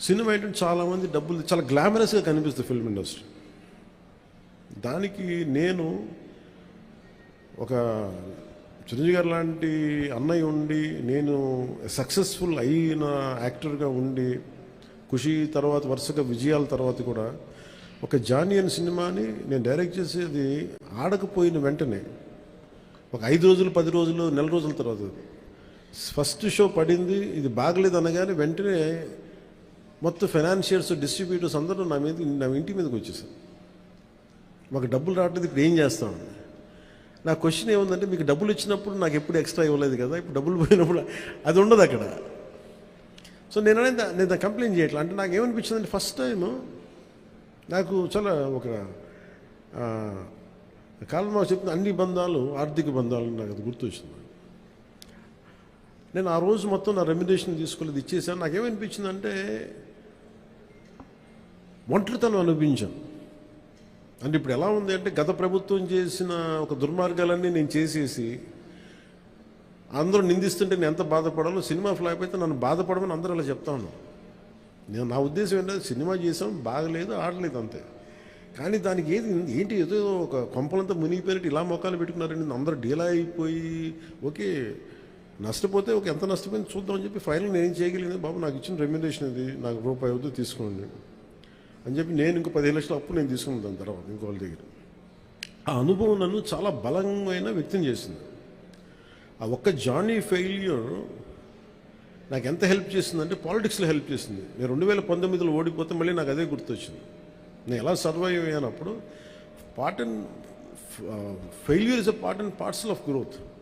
Cinema ఏంటంటే చాలామంది డబ్బులు చాలా గ్లామరస్గా కనిపిస్తుంది ఫిల్మ్ ఇండస్ట్రీ. దానికి నేను ఒక చిరంజీవి గారు లాంటి అన్నయ్య ఉండి నేను సక్సెస్ఫుల్ అయిన యాక్టర్గా ఉండి ఖుషి తర్వాత వరుసగా విజయాల తర్వాత కూడా ఒక జానీ అనే సినిమాని నేను డైరెక్ట్ చేసేది ఆడకపోయిన వెంటనే ఒక ఐదు రోజులు పది రోజులు నెల రోజుల తర్వాత. ఫస్ట్ షో పడింది ఇది బాగలేదు అనగానే వెంటనే మొత్తం ఫైనాన్షియర్స్ డిస్ట్రిబ్యూటర్స్ అందరూ నా మీద నా ఇంటి మీదకి వచ్చేసారు. మాకు డబ్బులు రావట్లేదు ఇప్పుడు ఏం చేస్తాం? నా క్వశ్చన్ ఏముందంటే మీకు డబ్బులు ఇచ్చినప్పుడు నాకు ఎప్పుడు ఎక్స్ట్రా ఇవ్వలేదు కదా ఇప్పుడు డబ్బులు పోయినప్పుడు అది ఉండదు అక్కడ. సో నేను అనేది నేను కంప్లైంట్ చేయట్లా. అంటే నాకు ఏమనిపించిందంటే ఫస్ట్ టైం నాకు చాలా ఒక కాలంలో చెప్పిన అన్ని బంధాలు ఆర్థిక బంధాలు నాకు అది గుర్తొచ్చింది. నేను ఆ రోజు మొత్తం నా రెమ్యునేషన్ తీసుకోలేదు ఇచ్చేసాను నాకేమనిపించిందంటే ఒంటరితనం అనిపించాను అంటే ఇప్పుడు ఎలా ఉంది అంటే గత ప్రభుత్వం చేసిన ఒక దుర్మార్గాలన్నీ నేను చేసేసి అందరూ నిందిస్తుంటే నేను ఎంత బాధపడాలో సినిమా ఫ్లాప్ అయితే నన్ను బాధపడమని అందరూ అలా చెప్తాను నేను నా ఉద్దేశం ఏంటంటే సినిమా చేసాం బాగలేదు ఆడలేదు అంతే. కానీ దానికి ఏది ఏంటి ఏదో ఒక కొంపలంతా మునిగిపోయినట్టు ఇలా మొక్కలు పెట్టుకున్నారండి అందరూ డీలా అయిపోయి ఓకే నష్టపోతే ఒక ఎంత నష్టపోయింది చూద్దామని చెప్పి ఫైనల్ నేను ఏం చేయగలిగింది? బాబు నాకు ఇచ్చిన రెమ్యునేషన్ ఇది నాకు రూపాయి అవుతుంది తీసుకోండి. అని చెప్పి నేను ఇంకో పదిహేను లక్షల అప్పు నేను తీసుకున్నాను దాని తర్వాత ఇంకోళ్ళ దగ్గర. ఆ అనుభవం నన్ను చాలా బలమైన వ్యక్తం చేసింది. ఆ ఒక్క జానీ ఫెయిల్యూర్ నాకు ఎంత హెల్ప్ చేసిందంటే పాలిటిక్స్లో హెల్ప్ చేసింది. నేను రెండు వేల పంతొమ్మిదిలో ఓడిపోతే మళ్ళీ నాకు అదే గుర్తొచ్చింది. నేను ఎలా survive అయ్యానప్పుడు part and failure is a part and parcel of growth